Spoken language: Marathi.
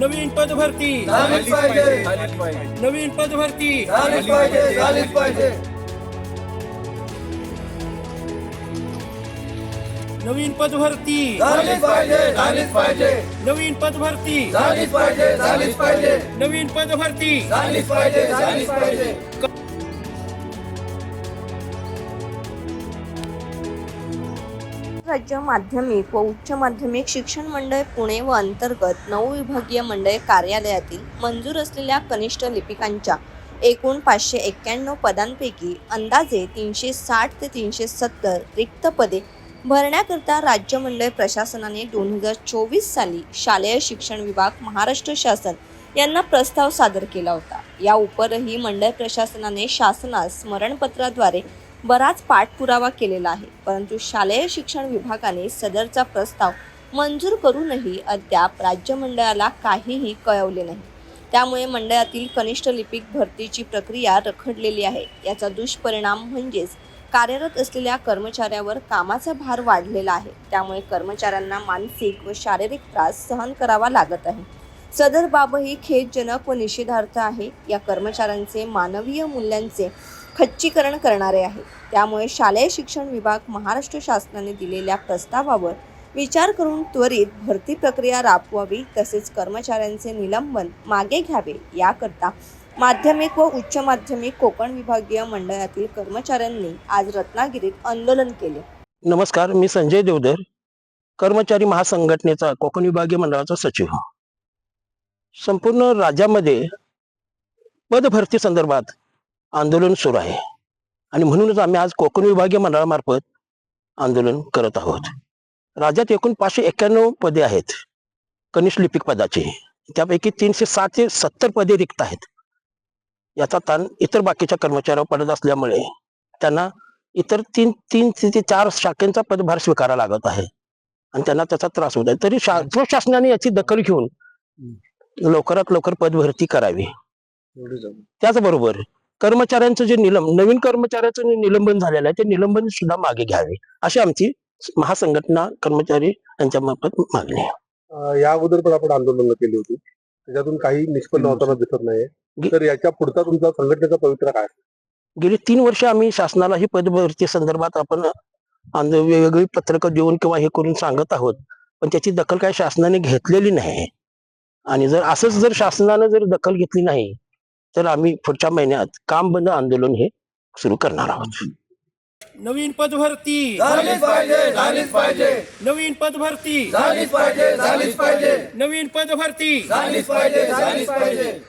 नवीन पद भरती. नवीन पद भरती. नवीन पद भरती. नवीन पद भरती. नवीन पद भरती. राज्य माध्यमिक व उच्च माध्यमिक शिक्षण मंडळ पुणे व अंतर्गत नऊ विभागीय मंडळ कार्यालयातील मंजूर असलेल्या कनिष्ठ लिपिकांच्या एकूण पाचशे एक्क्याण्णव पदांपैकी अंदाजे तीनशे साठ ते तीनशे सत्तर रिक्त पदे भरण्याकरता राज्य मंडळ प्रशासनाने दोन हजार चोवीस साली शालेय शिक्षण विभाग महाराष्ट्र शासन यांना प्रस्ताव सादर केला होता. या उपरही मंडळ प्रशासनाने शासनास स्मरणपत्राद्वारे बराच पाठपुरावा केलेला आहे. परंतु शालेय शिक्षण विभागाने सदरचा प्रस्ताव मंजूर करूनही अद्याप राज्य मंडळाला काहीही कळवले नाही. त्यामुळे मंडळातील कनिष्ठ लिपिक भरतीची प्रक्रिया रखडलेली आहे. याचा दुष्परिणाम म्हणजेच कार्यरत असलेल्या कर्मचाऱ्यावर कामाचा भार वाढलेला आहे. त्यामुळे कर्मचाऱ्यांना मानसिक व शारीरिक त्रास सहन करावा लागत आहे. सदर बाब ही खेदजनक व निषेधार्थ आहे. या कर्मचाऱ्यांचे मानवीय मूल्यांचे खच्चीकरण करणारे आहे. त्यामुळे शालेय शिक्षण विभाग महाराष्ट्र शासनाने दिलेल्या प्रस्तावावर विचार करून त्वरित भरती प्रक्रिया राबवावी तसेच कर्मचाऱ्यांचे निलंबन मागे घ्यावे. याकरता माध्यमिक व उच्च माध्यमिक कोकण विभागीय मंडळातील कर्मचाऱ्यांनी आज रत्नागिरीत आंदोलन केले. नमस्कार मी संजय देवधर कर्मचारी महासंघटनेचा कोकण विभागीय मंडळाचा सचिव. संपूर्ण राज्यामध्ये पदभरती संदर्भात आंदोलन सुरू आहे. आणि म्हणूनच आम्ही आज कोकण विभागीय मंडळामार्फत आंदोलन करत आहोत. राज्यात एकूण पाचशे एक्क्याण्णव पदे आहेत कनिष्ठ लिपिक पदाची. त्यापैकी तीनशे सात ते सत्तर पदे रिक्त आहेत. याचा ताण इतर बाकीच्या कर्मचाऱ्यावर पडत असल्यामुळे त्यांना इतर तीन तीन ते चार शाखेंचा पदभार स्वीकारावा लागत आहे. आणि त्यांना त्याचा त्रास होत आहे. तरी शा- शासनाने याची दखल घेऊन लवकरात लवकर पदभरती करावी. त्याचबरोबर कर्मचाऱ्यांचं जे निलंब नवीन कर्मचाऱ्याचं जे निलंबन झालेलं आहे ते निलंबन सुद्धा मागे घ्यावे. अशी आमची महासंघटना कर्मचारी यांच्या मार्फत मागणी आहे. या अगोदर पण आपण आंदोलन केली होती. त्याच्यातून काही निष्पन्न होताना दिसत नाही तर याच्या पुढचा तुमचा संघटनेचा पवित्रा काय? गेली तीन वर्ष आम्ही शासनाला ही पदभरती संदर्भात आपण वेगवेगळी पत्रकं देऊन किंवा हे करून सांगत आहोत. पण त्याची दखल काही शासनाने घेतलेली नाही. आणि जर असंच जर शासनानं जर दखल घेतली नाही तर आम्ही पुढच्या महिन्यात काम बंद आंदोलन हे सुरू करणार आहोत. नवीन पद भरती. झालीच पाहिजे झालीच पाहिजे. नवीन पद भरती. झालीच पाहिजे झालीच पाहिजे. नवीन पद भरती. झालीच पाहिजे झालीच पाहिजे.